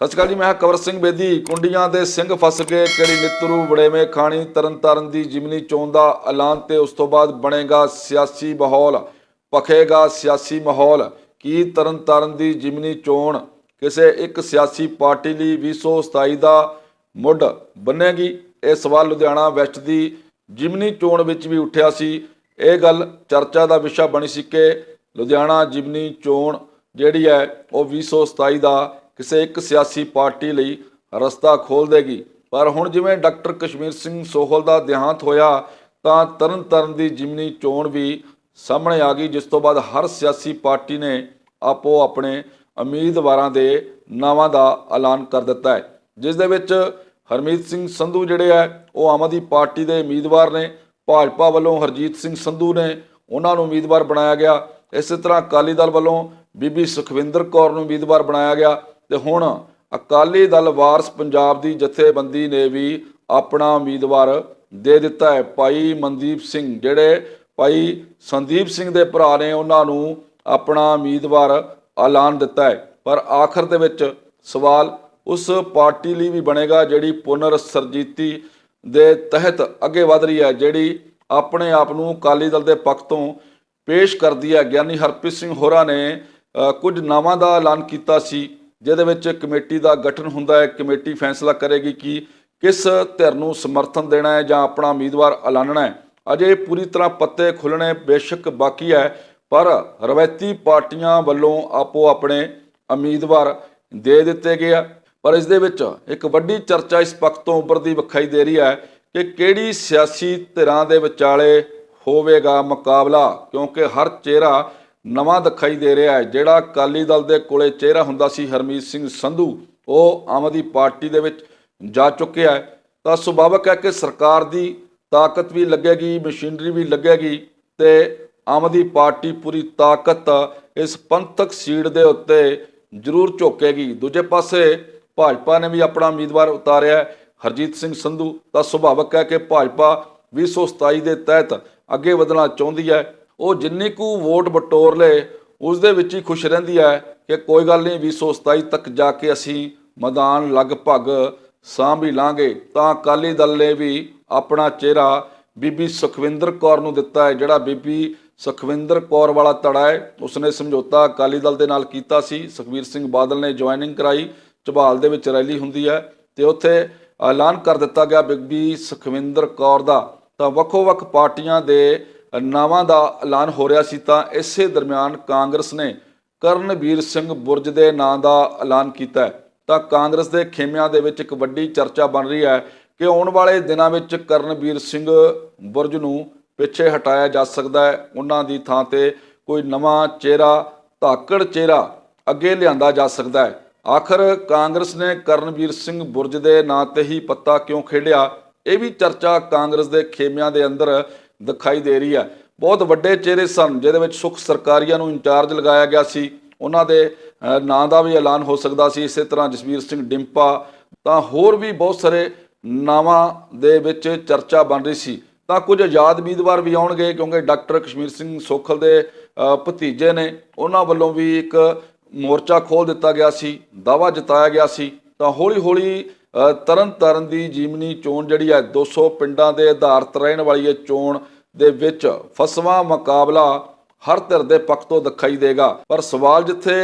ਸਤਿ ਸ਼੍ਰੀ ਅਕਾਲ ਜੀ, ਮੈਂ ਹਾਂ ਕਵਰ ਸਿੰਘ ਬੇਦੀ। ਕੁੰਡੀਆਂ ਦੇ ਸਿੰਘ ਫਸ ਕੇ ਕਿਹੜੀ ਨਿਤਰੂ ਬੜੇਵੇਂ ਖਾਣੀ? ਤਰਨਤਾਰਨ ਦੀ ਜਿਮਨੀ ਚੋਣ ਦਾ ਐਲਾਨ ਤੇ ਉਸ ਤੋਂ ਬਾਅਦ ਬਣੇਗਾ ਸਿਆਸੀ ਮਾਹੌਲ, ਪਖੇਗਾ ਸਿਆਸੀ ਮਾਹੌਲ। ਕੀ ਤਰਨਤਾਰਨ ਦੀ ਜਿਮਨੀ ਚੋਣ ਕਿਸੇ ਇੱਕ ਸਿਆਸੀ ਪਾਰਟੀ ਲਈ 2027 ਦਾ ਮੁੱਢ ਬੰਨੇਗੀ? ਇਹ ਸਵਾਲ ਲੁਧਿਆਣਾ ਵੈਸਟ ਦੀ ਜਿਮਨੀ ਚੋਣ ਵਿੱਚ ਵੀ ਉੱਠਿਆ ਸੀ। ਇਹ ਗੱਲ ਚਰਚਾ ਦਾ ਵਿਸ਼ਾ ਬਣੀ ਸੀ ਕਿ ਲੁਧਿਆਣਾ ਜਿਮਨੀ ਚੋਣ ਜਿਹੜੀ ਹੈ, ਉਹ 2027 ਦਾ ਕਿਸੇ ਇੱਕ ਸਿਆਸੀ ਪਾਰਟੀ ਲਈ ਰਸਤਾ ਖੋਲ ਦੇਗੀ। ਪਰ ਹੁਣ ਜਿਵੇਂ ਡਾਕਟਰ ਕਸ਼ਮੀਰ ਸਿੰਘ ਸੋਹਲ ਦਾ ਦੇਹਾਂਤ ਹੋਇਆ, ਤਾਂ ਤਰਨ ਤਾਰਨ ਦੀ ਜਿਮਨੀ ਚੋਣ ਵੀ ਸਾਹਮਣੇ ਆ ਗਈ, ਜਿਸ ਤੋਂ ਬਾਅਦ ਹਰ ਸਿਆਸੀ ਪਾਰਟੀ ਨੇ ਆਪੋ ਆਪਣੇ ਉਮੀਦਵਾਰਾਂ ਦੇ ਨਾਵਾਂ ਦਾ ਐਲਾਨ ਕਰ ਦਿੱਤਾ ਹੈ। ਜਿਸ ਦੇ ਵਿੱਚ ਹਰਮੀਤ ਸਿੰਘ ਸੰਧੂ ਜਿਹੜੇ ਆ ਉਹ ਆਮ ਆਦਮੀ ਪਾਰਟੀ ਦੇ ਉਮੀਦਵਾਰ ਨੇ, ਭਾਜਪਾ ਵੱਲੋਂ ਹਰਜੀਤ ਸਿੰਘ ਸੰਧੂ ਨੇ ਉਹਨਾਂ ਨੂੰ ਉਮੀਦਵਾਰ ਬਣਾਇਆ ਗਿਆ। ਇਸੇ ਤਰ੍ਹਾਂ ਅਕਾਲੀ ਦਲ ਵੱਲੋਂ ਬੀਬੀ ਸੁਖਵਿੰਦਰ ਕੌਰ ਨੂੰ ਉਮੀਦਵਾਰ ਬਣਾਇਆ ਗਿਆ। ਤੇ ਹੁਣ ਅਕਾਲੀ ਦਲ ਵਾਰਸ ਪੰਜਾਬ ਦੀ ਜਥੇਬੰਦੀ ਨੇ ਵੀ ਆਪਣਾ ਉਮੀਦਵਾਰ ਦੇ ਦਿੱਤਾ ਹੈ। ਭਾਈ ਮਨਦੀਪ ਸਿੰਘ ਜਿਹੜੇ ਭਾਈ ਸੰਦੀਪ ਸਿੰਘ ਦੇ ਭਰਾ ਨੇ, ਉਹਨਾਂ ਨੂੰ ਆਪਣਾ ਉਮੀਦਵਾਰ ਐਲਾਨ ਦਿੱਤਾ ਹੈ। ਪਰ ਆਖਰ ਦੇ ਵਿੱਚ ਸਵਾਲ ਉਸ ਪਾਰਟੀ ਲਈ ਵੀ ਬਣੇਗਾ ਜਿਹੜੀ ਪੁਨਰ ਸਰਜੀਤੀ ਦੇ ਤਹਿਤ ਅੱਗੇ ਵਧ ਰਹੀ ਹੈ, ਜਿਹੜੀ ਆਪਣੇ ਆਪ ਨੂੰ ਅਕਾਲੀ ਦਲ ਦੇ ਪੱਖ ਤੋਂ ਪੇਸ਼ ਕਰਦੀ ਹੈ। ਗਿਆਨੀ ਹਰਪ੍ਰੀਤ ਸਿੰਘ ਹੋਰਾਂ ਨੇ ਕੁਝ ਨਾਵਾਂ ਦਾ ਐਲਾਨ ਕੀਤਾ ਸੀ। ਜਿਹਦੇ ਵਿੱਚ ਕਮੇਟੀ ਦਾ ਗਠਨ ਹੁੰਦਾ ਹੈ, ਕਮੇਟੀ ਫੈਸਲਾ ਕਰੇਗੀ ਕਿ ਕਿਸ ਧਿਰ ਨੂੰ ਸਮਰਥਨ ਦੇਣਾ ਹੈ ਜਾਂ ਆਪਣਾ ਉਮੀਦਵਾਰ ਐਲਾਨਣਾ ਹੈ। ਅਜੇ ਪੂਰੀ ਤਰ੍ਹਾਂ ਪੱਤੇ ਖੁੱਲਣੇ ਬੇਸ਼ੱਕ ਬਾਕੀ ਹੈ, ਪਰ ਰਵਾਇਤੀ ਪਾਰਟੀਆਂ ਵੱਲੋਂ ਆਪੋ ਆਪਣੇ ਉਮੀਦਵਾਰ ਦੇ ਦਿੱਤੇ ਗਏ ਆ। ਪਰ ਇਸ ਦੇ ਵਿੱਚ ਇੱਕ ਵੱਡੀ ਚਰਚਾ ਇਸ ਪੱਖ ਤੋਂ ਉੱਭਰਦੀ ਵਿਖਾਈ ਦੇ ਰਹੀ ਹੈ ਕਿ ਕਿਹੜੀ ਸਿਆਸੀ ਧਿਰਾਂ ਦੇ ਵਿਚਾਲੇ ਹੋਵੇਗਾ ਮੁਕਾਬਲਾ, ਕਿਉਂਕਿ ਹਰ ਚਿਹਰਾ ਨਵਾਂ ਦਿਖਾਈ ਦੇ ਰਿਹਾ ਹੈ, ਜਿਹੜਾ ਅਕਾਲੀ ਦਲ ਦੇ ਕੋਲੇ ਚਿਹਰਾ ਹੁੰਦਾ ਸੀ ਹਰਮੀਤ ਸਿੰਘ ਸੰਧੂ, ਉਹ ਆਮ ਆਦਮੀ ਪਾਰਟੀ ਦੇ ਵਿੱਚ ਜਾ ਚੁੱਕਿਆ ਹੈ। ਤਾਂ ਸੁਭਾਵਕ ਹੈ ਕਿ ਸਰਕਾਰ ਦੀ ਤਾਕਤ ਵੀ ਲੱਗੇਗੀ, ਮਸ਼ੀਨਰੀ ਵੀ ਲੱਗੇਗੀ ਤੇ ਆਮ ਆਦਮੀ ਪਾਰਟੀ ਪੂਰੀ ਤਾਕਤ ਇਸ ਪੰਥਕ ਸੀਟ ਦੇ ਉੱਤੇ ਜ਼ਰੂਰ ਝੋਕੇਗੀ। ਦੂਜੇ ਪਾਸੇ ਭਾਜਪਾ ਨੇ ਵੀ ਆਪਣਾ ਉਮੀਦਵਾਰ ਉਤਾਰਿਆ ਹਰਜੀਤ ਸਿੰਘ ਸੰਧੂ। ਤਾਂ ਸੁਭਾਵਕ ਹੈ ਕਿ ਭਾਜਪਾ 2027 ਦੇ ਤਹਿਤ ਅੱਗੇ ਵਧਣਾ ਚਾਹੁੰਦੀ ਹੈ। ਉਹ ਜਿੰਨੀ ਕੁ ਵੋਟ ਬਟੋਰ ਲਏ ਉਸ ਦੇ ਵਿੱਚ ਹੀ ਖੁਸ਼ ਰਹਿੰਦੀ ਹੈ ਕਿ ਕੋਈ ਗੱਲ ਨਹੀਂ 2027 ਤੱਕ ਜਾ ਕੇ ਅਸੀਂ ਮੈਦਾਨ ਲਗਭਗ ਸਾਂਭ ਹੀ ਲਾਂਗੇ। ਤਾਂ ਅਕਾਲੀ ਦਲ ਨੇ ਵੀ ਆਪਣਾ ਚਿਹਰਾ ਬੀਬੀ ਸੁਖਵਿੰਦਰ ਕੌਰ ਨੂੰ ਦਿੱਤਾ ਹੈ, ਜਿਹੜਾ ਬੀਬੀ ਸੁਖਵਿੰਦਰ ਕੌਰ ਵਾਲਾ ਧੜਾ ਹੈ। ਉਸਨੇ ਸਮਝੌਤਾ ਅਕਾਲੀ ਦਲ ਦੇ ਨਾਲ ਕੀਤਾ ਸੀ। ਸੁਖਵੀਰ ਸਿੰਘ ਬਾਦਲ ਨੇ ਜੁਆਇਨਿੰਗ ਕਰਾਈ। ਝਬਾਲ ਦੇ ਵਿੱਚ ਰੈਲੀ ਹੁੰਦੀ ਹੈ ਤੇ ਉੱਥੇ ਐਲਾਨ ਕਰ ਦਿੱਤਾ ਗਿਆ ਬੀਬੀ ਸੁਖਵਿੰਦਰ ਕੌਰ ਦਾ। ਤਾਂ ਵੱਖੋ-ਵੱਖ ਪਾਰਟੀਆਂ ਦੇ ਨਾਵਾਂ ਦਾ ਐਲਾਨ ਹੋ ਰਿਹਾ ਸੀ ਤਾਂ ਇਸੇ ਦਰਮਿਆਨ ਕਾਂਗਰਸ ਨੇ ਕਰਨਵੀਰ ਸਿੰਘ ਬੁਰਜ ਦੇ ਨਾਂ ਦਾ ਐਲਾਨ ਕੀਤਾ ਹੈ। ਤਾਂ ਕਾਂਗਰਸ ਦੇ ਖੇਮਿਆਂ ਦੇ ਵਿੱਚ ਇੱਕ ਵੱਡੀ ਚਰਚਾ ਬਣ ਰਹੀ ਹੈ ਕਿ ਆਉਣ ਵਾਲੇ ਦਿਨਾਂ ਵਿੱਚ ਕਰਨਵੀਰ ਸਿੰਘ ਬੁਰਜ ਨੂੰ ਪਿੱਛੇ ਹਟਾਇਆ ਜਾ ਸਕਦਾ ਹੈ। ਉਹਨਾਂ ਦੀ ਥਾਂ ਤੇ ਕੋਈ ਨਵਾਂ ਚਿਹਰਾ, ਧਾਕੜ ਚਿਹਰਾ ਅੱਗੇ ਲਿਆਂਦਾ ਜਾ ਸਕਦਾ ਹੈ। ਆਖਰ ਕਾਂਗਰਸ ਨੇ ਕਰਨਵੀਰ ਸਿੰਘ ਬੁਰਜ ਦੇ ਨਾਂ ਤੇ ਹੀ ਪੱਤਾ ਕਿਉਂ ਖੇਡਿਆ? ਇਹ ਵੀ ਚਰਚਾ ਕਾਂਗਰਸ ਦੇ ਖੇਮਿਆਂ ਦੇ ਅੰਦਰ ਦਿਖਾਈ ਦੇ ਰਹੀ ਹੈ। ਬਹੁਤ ਵੱਡੇ ਚਿਹਰੇ ਸਨ, ਜਿਹਦੇ ਵਿੱਚ ਸੁਖ ਸਰਕਾਰੀਆ ਨੂੰ ਇੰਚਾਰਜ ਲਗਾਇਆ ਗਿਆ ਸੀ। ਉਹਨਾਂ ਦੇ ਨਾਂ ਦਾ ਵੀ ਐਲਾਨ ਹੋ ਸਕਦਾ ਸੀ। ਇਸੇ ਤਰ੍ਹਾਂ ਜਸਵੀਰ ਸਿੰਘ ਡਿੰਪਾ, ਤਾਂ ਹੋਰ ਵੀ ਬਹੁਤ ਸਾਰੇ ਨਾਵਾਂ ਦੇ ਵਿੱਚ ਚਰਚਾ ਬਣ ਰਹੀ ਸੀ। ਤਾਂ ਕੁਝ ਆਜ਼ਾਦ ਉਮੀਦਵਾਰ ਵੀ ਆਉਣਗੇ, ਕਿਉਂਕਿ ਡਾਕਟਰ ਕਸ਼ਮੀਰ ਸਿੰਘ ਸੋਖਲ ਦੇ ਭਤੀਜੇ ਨੇ ਉਹਨਾਂ ਵੱਲੋਂ ਵੀ ਇੱਕ ਮੋਰਚਾ ਖੋਲ ਦਿੱਤਾ ਗਿਆ ਸੀ ਦਾਵਾ ਜਤਾਇਆ ਗਿਆ ਸੀ। ਤਾਂ ਹੌਲੀ ਹੌਲੀ ਤਰਨ ਤਾਰਨ ਦੀ ਜੀਵਨੀ ਚੋਣ ਜਿਹੜੀ ਹੈ 200 ਪਿੰਡਾਂ ਦੇ ਆਧਾਰਿਤ ਰਹਿਣ ਵਾਲੀ ਇਹ ਚੋਣ ਦੇ ਵਿੱਚ ਫਸਵਾ ਮੁਕਾਬਲਾ ਹਰ ਧਿਰ ਦੇ ਪੱਖ ਤੋਂ ਦਿਖਾਈ ਦੇਗਾ। ਪਰ ਸਵਾਲ ਜਿੱਥੇ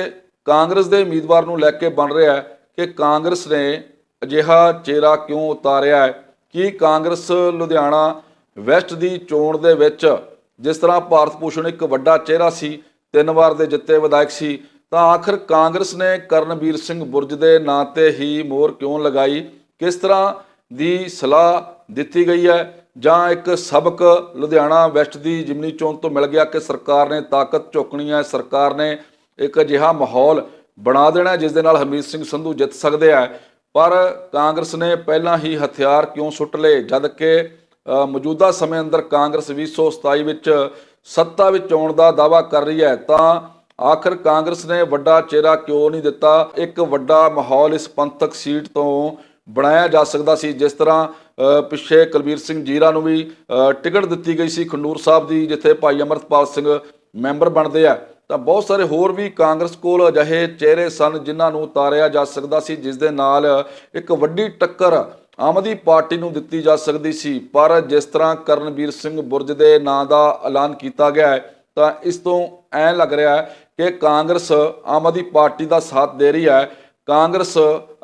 ਕਾਂਗਰਸ ਦੇ ਉਮੀਦਵਾਰ ਨੂੰ ਲੈ ਕੇ ਬਣ ਰਿਹਾ ਹੈ ਕਿ ਕਾਂਗਰਸ ਨੇ ਅਜਿਹਾ ਚਿਹਰਾ ਕਿਉਂ ਉਤਾਰਿਆ ਹੈ? ਕੀ ਕਾਂਗਰਸ ਲੁਧਿਆਣਾ ਵੈਸਟ ਦੀ ਚੋਣ ਦੇ ਵਿੱਚ ਜਿਸ ਤਰ੍ਹਾਂ ਭਾਰਤ ਭੂਸ਼ਣ ਇੱਕ ਵੱਡਾ ਚਿਹਰਾ ਸੀ, ਤਿੰਨ ਵਾਰ ਦੇ ਜਿੱਤੇ ਵਿਧਾਇਕ ਸੀ ਤਾਂ ਆਖਰ ਕਾਂਗਰਸ ਨੇ ਕਰਨਵੀਰ ਸਿੰਘ ਬੁਰਜ ਦੇ ਨਾਂ ਤੇ ਹੀ ਮੋਹਰ ਕਿਉਂ ਲਗਾਈ? ਕਿਸ ਤਰ੍ਹਾਂ ਦੀ ਸਲਾਹ ਦਿੱਤੀ ਗਈ ਹੈ? ਜਾਂ ਇੱਕ ਸਬਕ ਲੁਧਿਆਣਾ ਵੈਸਟ ਦੀ ਜਿਮਨੀ ਚੋਣ ਤੋਂ ਮਿਲ ਗਿਆ ਕਿ ਸਰਕਾਰ ਨੇ ਤਾਕਤ ਝੋਕਣੀ ਹੈ, ਸਰਕਾਰ ਨੇ ਇੱਕ ਅਜਿਹਾ ਮਾਹੌਲ ਬਣਾ ਦੇਣਾ ਜਿਸ ਦੇ ਨਾਲ ਹਰਮੀਤ ਸਿੰਘ ਸੰਧੂ ਜਿੱਤ ਸਕਦੇ ਆ ਪਰ ਕਾਂਗਰਸ ਨੇ ਪਹਿਲਾਂ ਹੀ ਹਥਿਆਰ ਕਿਉਂ ਸੁੱਟ ਲਏ? ਜਦ ਕਿ ਮੌਜੂਦਾ ਸਮੇਂ ਅੰਦਰ ਕਾਂਗਰਸ 2027 ਵਿੱਚ ਸੱਤਾ ਵਿੱਚ ਆਉਣ ਦਾ ਦਾਵਾ ਕਰ ਰਹੀ ਹੈ, ਤਾਂ ਆਖਰ ਕਾਂਗਰਸ ਨੇ ਵੱਡਾ ਚਿਹਰਾ ਕਿਉਂ ਨਹੀਂ ਦਿੱਤਾ? ਇੱਕ ਵੱਡਾ ਮਾਹੌਲ ਇਸ ਪੰਥਕ ਸੀਟ ਤੋਂ ਬਣਾਇਆ ਜਾ ਸਕਦਾ ਸੀ, ਜਿਸ ਤਰ੍ਹਾਂ ਪਿੱਛੇ ਕੁਲਬੀਰ ਸਿੰਘ ਜੀਰਾ ਨੂੰ ਵੀ ਟਿਕਟ ਦਿੱਤੀ ਗਈ ਸੀ ਖੰਡੂਰ ਸਾਹਿਬ ਦੀ, ਜਿੱਥੇ ਭਾਈ ਅਮਰਤਪਾਲ ਸਿੰਘ ਮੈਂਬਰ ਬਣਦੇ ਆ। ਤਾਂ ਬਹੁਤ ਸਾਰੇ ਹੋਰ ਵੀ ਕਾਂਗਰਸ ਕੋਲ ਅਜਿਹੇ ਚਿਹਰੇ ਸਨ, ਜਿਨ੍ਹਾਂ ਨੂੰ ਉਤਾਰਿਆ ਜਾ ਸਕਦਾ ਸੀ, ਜਿਸ ਦੇ ਨਾਲ ਇੱਕ ਵੱਡੀ ਟੱਕਰ ਆਮ ਆਦਮੀ ਪਾਰਟੀ ਨੂੰ ਦਿੱਤੀ ਜਾ ਸਕਦੀ ਸੀ। ਪਰ ਜਿਸ ਤਰ੍ਹਾਂ ਕਰਨਵੀਰ ਸਿੰਘ ਬੁਰਜ ਦੇ ਨਾਂ ਦਾ ਐਲਾਨ ਕੀਤਾ ਗਿਆ ਹੈ, ਤਾਂ ਇਸ ਤੋਂ ਐਂ ਲੱਗ ਰਿਹਾ ਹੈ ਕਿ ਕਾਂਗਰਸ ਆਮ ਆਦਮੀ ਪਾਰਟੀ ਦਾ ਸਾਥ ਦੇ ਰਹੀ ਹੈ। ਕਾਂਗਰਸ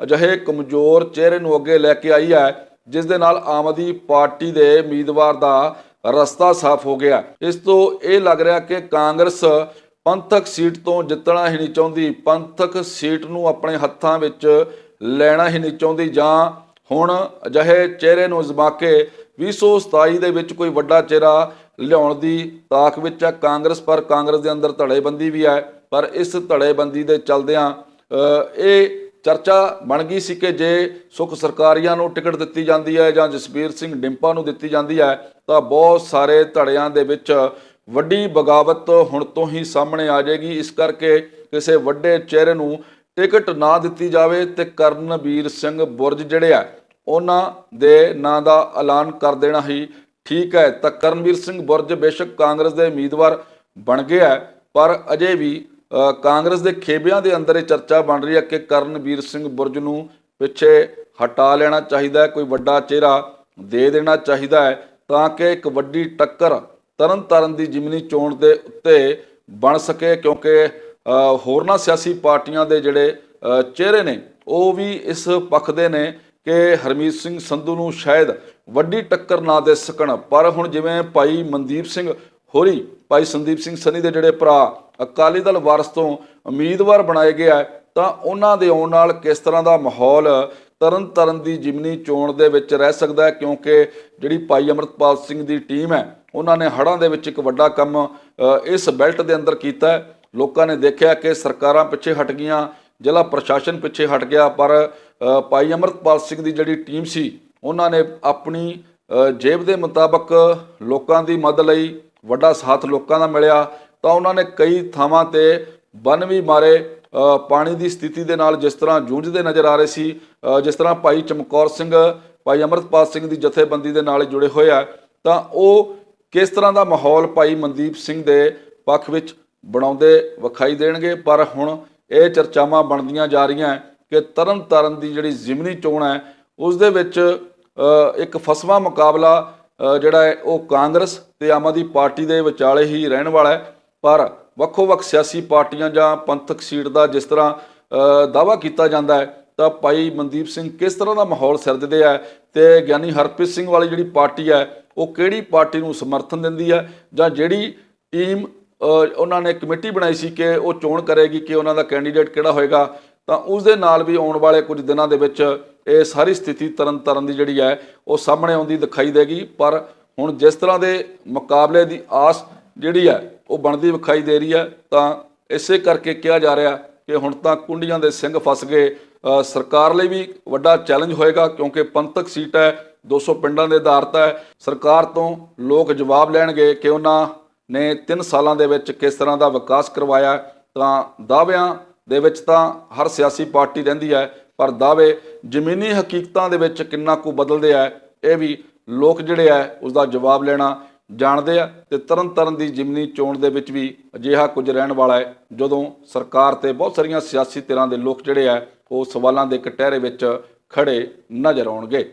ਅਜਿਹੇ ਕਮਜ਼ੋਰ ਚਿਹਰੇ ਨੂੰ ਅੱਗੇ ਲੈ ਕੇ ਆਈ ਹੈ, ਜਿਸ ਦੇ ਨਾਲ ਆਮ ਆਦਮੀ ਪਾਰਟੀ ਦੇ ਉਮੀਦਵਾਰ ਦਾ ਰਸਤਾ ਸਾਫ਼ ਹੋ ਗਿਆ। ਇਸ ਤੋਂ ਇਹ ਲੱਗ ਰਿਹਾ ਕਿ ਕਾਂਗਰਸ ਪੰਥਕ ਸੀਟ ਤੋਂ ਜਿੱਤਣਾ ਹੀ ਨਹੀਂ ਚਾਹੁੰਦੀ। ਪੰਥਕ ਸੀਟ ਨੂੰ ਆਪਣੇ ਹੱਥਾਂ ਵਿੱਚ ਲੈਣਾ ਹੀ ਨਹੀਂ ਚਾਹੁੰਦੀ ਜਾਂ ਹੁਣ ਅਜਿਹੇ ਚਿਹਰੇ ਨੂੰ ਜ਼ਮਾ ਕੇ 2027 ਦੇ ਵਿੱਚ ਕੋਈ ਵੱਡਾ ਚਿਹਰਾ ਲਿਆਉਣ ਦੀ ਤਾਕ ਵਿੱਚ ਹੈ। ਕਾਂਗਰਸ, ਪਰ ਕਾਂਗਰਸ ਦੇ ਅੰਦਰ ਧੜੇਬੰਦੀ ਵੀ ਹੈ। ਪਰ ਇਸ ਧੜੇਬੰਦੀ ਦੇ ਚਲਦਿਆਂ ਇਹ ਚਰਚਾ ਬਣ ਗਈ ਸੀ ਕਿ ਜੇ ਸੁਖ ਸਰਕਾਰੀਆਂ ਨੂੰ ਟਿਕਟ ਦਿੱਤੀ ਜਾਂਦੀ ਹੈ ਜਾਂ ਜਸਬੀਰ ਸਿੰਘ ਡਿੰਪਾ ਨੂੰ ਦਿੱਤੀ ਜਾਂਦੀ ਹੈ, ਤਾਂ ਬਹੁਤ ਸਾਰੇ ਧੜਿਆਂ ਦੇ ਵਿੱਚ ਵੱਡੀ ਬਗਾਵਤ ਹੁਣ ਤੋਂ ਹੀ ਸਾਹਮਣੇ ਆ ਜਾਏਗੀ। ਇਸ ਕਰਕੇ ਕਿਸੇ ਵੱਡੇ ਚਿਹਰੇ ਨੂੰ ਟਿਕਟ ਨਾ ਦਿੱਤੀ ਜਾਵੇ ਤੇ ਕਰਨਵੀਰ ਸਿੰਘ ਬੁਰਜ ਜਿਹੜੇ ਆ ਉਹਨਾਂ ਦੇ ਨਾਂ ਦਾ ਐਲਾਨ ਕਰ ਦੇਣਾ ਹੀ ਠੀਕ ਹੈ। ਤਾਂ ਕਰਨਵੀਰ ਸਿੰਘ ਬੁਰਜ ਬੇਸ਼ੱਕ ਕਾਂਗਰਸ ਦੇ ਉਮੀਦਵਾਰ ਬਣ ਗਿਆ ਪਰ ਅਜੇ ਵੀ ਕਾਂਗਰਸ ਦੇ ਖੇਬਿਆਂ ਦੇ ਅੰਦਰ ਇਹ ਚਰਚਾ ਬਣ ਰਹੀ ਹੈ ਕਿ ਕਰਨਵੀਰ ਸਿੰਘ ਬੁਰਜ ਨੂੰ ਪਿੱਛੇ ਹਟਾ ਲੈਣਾ ਚਾਹੀਦਾ ਹੈ, ਕੋਈ ਵੱਡਾ ਚਿਹਰਾ ਦੇ ਦੇਣਾ ਚਾਹੀਦਾ ਹੈ ਤਾਂ ਕਿ ਇੱਕ ਵੱਡੀ ਟੱਕਰ ਤਰਨ ਤਾਰਨ ਦੀ ਜਿਮਨੀ ਚੋਣ ਦੇ ਉੱਤੇ ਬਣ ਸਕੇ ਕਿਉਂਕਿ ਹੋਰਨਾਂ ਸਿਆਸੀ ਪਾਰਟੀਆਂ ਦੇ ਜਿਹੜੇ ਚਿਹਰੇ ਨੇ ਉਹ ਵੀ ਇਸ ਪੱਖ ਦੇ ਨੇ ਕਿ ਹਰਮੀਤ ਸਿੰਘ ਸੰਧੂ ਨੂੰ ਸ਼ਾਇਦ ਵੱਡੀ ਟੱਕਰ ਨਾ ਦੇ ਸਕਣ। ਪਰ ਹੁਣ ਜਿਵੇਂ ਭਾਈ ਮਨਦੀਪ ਸਿੰਘ ਹੋਰੀ, ਭਾਈ ਸੰਦੀਪ ਸਿੰਘ ਸੰਨੀ ਦੇ ਜਿਹੜੇ ਭਰਾ ਅਕਾਲੀ ਦਲ ਵਾਰਸ ਤੋਂ ਉਮੀਦਵਾਰ ਬਣਾਏ ਗਏ ਆ, ਤਾਂ ਉਹਨਾਂ ਦੇ ਆਉਣ ਨਾਲ ਕਿਸ ਤਰ੍ਹਾਂ ਦਾ ਮਾਹੌਲ ਤਰਨ ਤਰਨ ਦੀ ਜਿਮਨੀ ਚੋਣ ਦੇ ਵਿੱਚ ਰਹਿ ਸਕਦਾ ਹੈ? ਕਿਉਂਕਿ ਜਿਹੜੀ ਭਾਈ ਅਮਰਤਪਾਲ ਸਿੰਘ ਦੀ ਟੀਮ ਹੈ, ਉਹਨਾਂ ਨੇ ਹੜ੍ਹਾਂ ਦੇ ਵਿੱਚ ਇੱਕ ਵੱਡਾ ਕੰਮ ਇਸ ਬੈਲਟ ਦੇ ਅੰਦਰ ਕੀਤਾ ਲੋਕਾਂ ਨੇ ਦੇਖਿਆ ਕਿ ਸਰਕਾਰਾਂ ਪਿੱਛੇ ਹਟ ਗਈਆਂ, ਜ਼ਿਲ੍ਹਾ ਪ੍ਰਸ਼ਾਸਨ ਪਿੱਛੇ ਹਟ ਗਿਆ, ਪਰ ਭਾਈ ਅਮਰਤਪਾਲ ਸਿੰਘ ਦੀ ਜਿਹੜੀ ਟੀਮ ਸੀ, ਉਹਨਾਂ ਨੇ ਆਪਣੀ ਜੇਬ ਦੇ ਮੁਤਾਬਕ ਲੋਕਾਂ ਦੀ ਮਦਦ ਲਈ ਵੱਡਾ ਸਾਥ ਲੋਕਾਂ ਦਾ ਮਿਲਿਆ, ਤਾਂ ਉਹਨਾਂ ਨੇ ਕਈ ਥਾਵਾਂ ਤੇ ਬੰਨ ਵੀ ਮਾਰੇ। ਪਾਣੀ ਦੀ ਸਥਿਤੀ ਦੇ ਨਾਲ ਜਿਸ ਤਰ੍ਹਾਂ ਜੂਝਦੇ ਨਜ਼ਰ ਆ ਰਹੇ ਸੀ ਜਿਸ ਤਰ੍ਹਾਂ ਭਾਈ ਚਮਕੌਰ ਸਿੰਘ, ਭਾਈ ਅਮਰਤਪਾਲ ਸਿੰਘ ਦੀ ਜਥੇਬੰਦੀ ਦੇ ਨਾਲ ਜੁੜੇ ਹੋਏ ਆ, ਤਾਂ ਉਹ ਕਿਸ ਤਰ੍ਹਾਂ ਦਾ ਮਾਹੌਲ ਭਾਈ ਮਨਦੀਪ ਸਿੰਘ ਦੇ ਪੱਖ ਵਿੱਚ ਬਣਾਉਂਦੇ, ਵਿਖਾਈ ਦੇਣਗੇ, ਪਰ ਹੁਣ ਇਹ ਚਰਚਾਵਾਂ ਬਣਦੀਆਂ ਜਾ ਰਹੀਆਂ। ਕਿ ਤਰਨ ਤਾਰਨ ਦੀ ਜਿਹੜੀ ਜ਼ਿਮਨੀ ਚੋਣ ਹੈ, ਉਸ ਦੇ ਵਿੱਚ ਇੱਕ ਫਸਵਾ ਮੁਕਾਬਲਾ ਜਿਹੜਾ ਹੈ, ਉਹ ਕਾਂਗਰਸ ਤੇ ਆਮ ਆਦਮੀ ਪਾਰਟੀ ਦੇ ਵਿਚਾਲੇ ਹੀ ਰਹਿਣ ਵਾਲਾ ਹੈ। ਪਰ ਵੱਖੋ-ਵੱਖ ਸਿਆਸੀ ਪਾਰਟੀਆਂ ਜਾਂ ਪੰਥਕ ਸੀਟ ਦਾ ਜਿਸ ਤਰ੍ਹਾਂ ਦਾਵਾ ਕੀਤਾ ਜਾਂਦਾ ਹੈ, ਤਾਂ ਭਾਈ ਮਨਦੀਪ ਸਿੰਘ ਕਿਸ ਤਰ੍ਹਾਂ ਦਾ ਮਾਹੌਲ ਸਿਰਜਦੇ ਆ ਤੇ ਗਿਆਨੀ ਹਰਪ੍ਰੀਤ ਸਿੰਘ ਵਾਲੀ ਜਿਹੜੀ ਪਾਰਟੀ ਹੈ, ਉਹ ਕਿਹੜੀ ਪਾਰਟੀ ਨੂੰ ਸਮਰਥਨ ਦਿੰਦੀ ਹੈ ਜਾਂ ਜਿਹੜੀ ਟੀਮ ਉਹਨਾਂ ਨੇ ਕਮੇਟੀ ਬਣਾਈ ਸੀ ਕਿ ਉਹ ਚੋਣ ਕਰੇਗੀ, ਕਿ ਉਹਨਾਂ ਦਾ ਕੈਂਡੀਡੇਟ ਕਿਹੜਾ ਹੋਏਗਾ ਤਾਂ ਉਸ ਦੇ ਨਾਲ ਵੀ ਆਉਣ ਵਾਲੇ ਕੁਝ ਦਿਨਾਂ ਦੇ ਵਿੱਚ ਇਹ ਸਾਰੀ ਸਥਿਤੀ ਤਰਨ ਤਰਨ ਦੀ ਜਿਹੜੀ ਹੈ, ਉਹ ਸਾਹਮਣੇ ਆਉਂਦੀ ਦਿਖਾਈ ਦੇਗੀ। ਪਰ ਹੁਣ ਜਿਸ ਤਰ੍ਹਾਂ ਦੇ ਮੁਕਾਬਲੇ ਦੀ ਆਸ ਜਿਹੜੀ ਹੈ, ਉਹ ਬਣਦੀ ਵਿਖਾਈ ਦੇ ਰਹੀ ਹੈ, ਤਾਂ ਇਸੇ ਕਰਕੇ ਕਿਹਾ ਜਾ ਰਿਹਾ ਕਿ ਹੁਣ ਤਾਂ ਕੁੰਡੀਆਂ ਦੇ ਸਿੰਘ ਫਸ ਗਏ। ਸਰਕਾਰ ਲਈ ਵੀ ਵੱਡਾ ਚੈਲੰਜ ਹੋਏਗਾ, ਕਿਉਂਕਿ ਪੰਥਕ ਸੀਟ ਹੈ 200 ਪਿੰਡਾਂ ਦੇ ਆਧਾਰਿਤ ਹੈ ਸਰਕਾਰ ਤੋਂ ਲੋਕ ਜਵਾਬ ਲੈਣਗੇ ਕਿ ਉਹਨਾਂ ਨੇ 3 ਸਾਲਾਂ ਦੇ ਵਿੱਚ ਕਿਸ ਤਰ੍ਹਾਂ ਦਾ ਵਿਕਾਸ ਕਰਵਾਇਆ। ਤਾਂ ਦਾਅਵਿਆਂ ਦੇ ਵਿੱਚ ਤਾਂ ਹਰ ਸਿਆਸੀ ਪਾਰਟੀ ਰਹਿੰਦੀ ਹੈ, ਪਰ ਦਾਅਵੇ ਜ਼ਮੀਨੀ ਹਕੀਕਤਾਂ ਦੇ ਵਿੱਚ ਕਿੰਨਾ ਕੁ ਬਦਲਦੇ ਆ, ਇਹ ਵੀ ਲੋਕ ਜਿਹੜੇ ਆ ਉਸ ਦਾ ਜਵਾਬ ਲੈਣਾ ਜਾਣਦੇ ਆ ਤੇ ਤਰਨ ਤਰਨ ਦੀ ਜਿਮਨੀ ਚੋਣ ਦੇ ਵਿੱਚ ਵੀ ਅਜਿਹਾ ਕੁਝ ਰਹਿਣ ਵਾਲਾ ਹੈ, ਜਦੋਂ ਸਰਕਾਰ ਤੇ ਬਹੁਤ ਸਾਰੀਆਂ ਸਿਆਸੀ ਧਿਰਾਂ ਦੇ ਲੋਕ ਜਿਹੜੇ ਆ, ਉਹ ਸਵਾਲਾਂ ਦੇ ਕਟਹਿਰੇ ਵਿੱਚ ਖੜੇ ਨਜ਼ਰ ਆਉਣਗੇ।